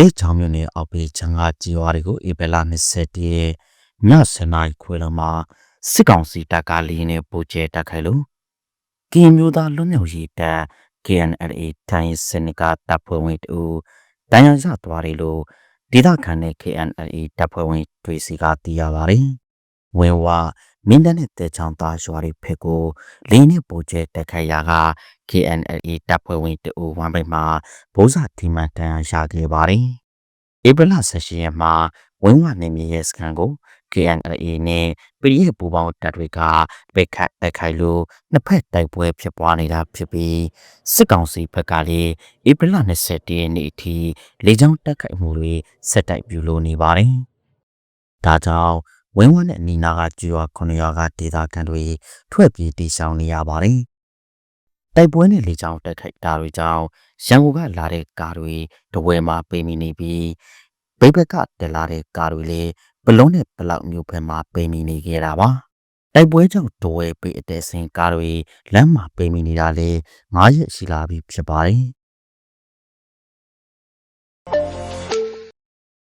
တဲချောင်းမြို့နယ်အောက်ပေးချန်ကကြီးရွာတွေကိုဧပြီလ21ရက်ည7:00နာရီခွဲလောက်မှာစစ်ကောင်စီတပ်ကလင်းနဲ့ပိုကျဲတက်ခိုက်လို့ကင်းမျိုးသားလွတ်မြောက်ရေးတပ် KNLA တိုင်းစနစ်ကတပ်ဖွဲ့ဝင်တူတန်ရရသွားတယ်လို့ဒေသခံတဲ့ KNLA တပ်ဖွဲ့ဝင်တွေစီကသိရပါတယ်။ ဝင်းဝမင်းတပ်နဲ့တဲချောင်းသားရွာတွေဖက်ကိုလင်းနဲ့ပိုကျဲတက်ခိုက်ရာက KNLA တပ်ဖွဲ့ဝင်တူဝမ်းပိတ်မှာဗိုးစာဒီမန်တန်ရခဲ့ပါတယ်။ဧပြီလ18ရက်မှာဝင်းဝနေမြေရဲ့စခန်းကို KNLA နဲ့ PDF ပူးပေါင်းတပ်တွေကပိတ်ခတ်တိုက်ခိုက်လို့နှစ်ဖက်တိုက်ပွဲဖြစ်ပွားနေတာဖြစ်ပြီးစစ်ကောင်စီဘက်ကလည်းဧပြီလ21ရက်နေ့အထိလေကြောင်းတိုက်ခိုက်မှုတွေဆက်တိုက်ပြုလုပ်နေပါတယ်။ဒါကြောင့် ဝင်းဝနဲ့နီနာကကျွော်ခုနှစ်ရွာကဒေသခံတွေထွက်ပြေးတိရှောင်နေရပါတယ်။တိုက်ပွဲနဲ့လေကြောင်းတိုက်ခိုက်တာတွေကြောင့်ရန်ကုန်ကလာတဲ့ကားတွေတဝဲမှာပိတ်မိနေပြီးဗိတ်ဘက်ကတက်လာတဲ့ကားတွေလည်းဘလုံးနဲ့ဘလောက်မျိုးဖက်မှာပိတ်မိနေခဲ့တာပါတိုက်ပွဲကြောင့်တဝဲပိတ်အတဲစင်ကားတွေလမ်းမှာပိတ်မိနေတာလေ9ရက်ရှိလာပြီဖြစ်ပါတယ်